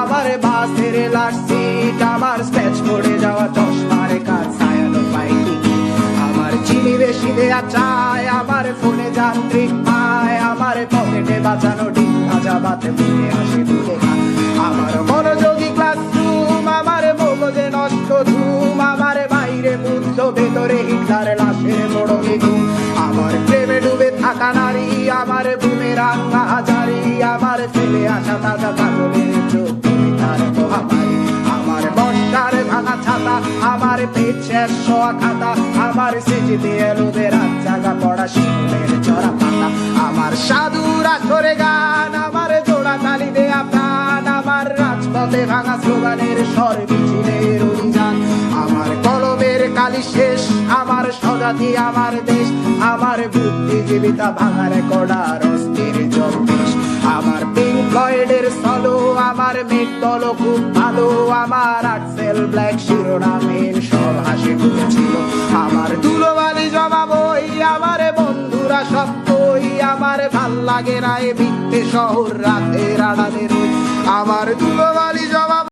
আমার বাসের লাশ সিট আমার স্ক্র্যাচ করে যাওয়া চশমার কাজ ছায়ানো পাইনি আমার চিনি বেশি দেয়া চায় আমার ফোনে যান্ত্রিক পায়, আমার পকেটে বাঁচানো ডিম ভাজা বাতে মুখে হাসি তুলে আমার মনোযোগী ক্লাসরুম আমার মগজে নষ্ট ধুম, আমার বাইরে মুগ্ধ ভেতরে হিটলার লাশের বড় ঘুম। আমার প্রেমে ডুবে থাকা নারী, আমার বুমের হাজারি, আমার ফেলে আসা তাজা কাজলের আমার শেষ শোয়া খাতা, আমার সেজে এলোদের রাত জাগা পড়া শিমুলের চড়া পাতা। আমার সাধুর আসরে গান, আমার জোড়া তালি দেয়া প্রাণ, আমার রাজপথে ভাঙা স্লোগানের স্বর মিছিলের অভিযান আমার কলমের কালি শেষ, আমার স্বজাতি, আমার দেশ, আমার বুদ্ধিজীবিতা ভাঙার কড়ার অস্থির জগদীশ আমার পিঙ্ক ফ্লয়েডের সলো আমার মেঘ দল খুব ভালো, আমার আটসেল ব্ল্যাক শিরোনামের বন্ধুরা আমার ভালো লাগে না এ মিথ্যে শহর রাতের আড়ালে আমার জমা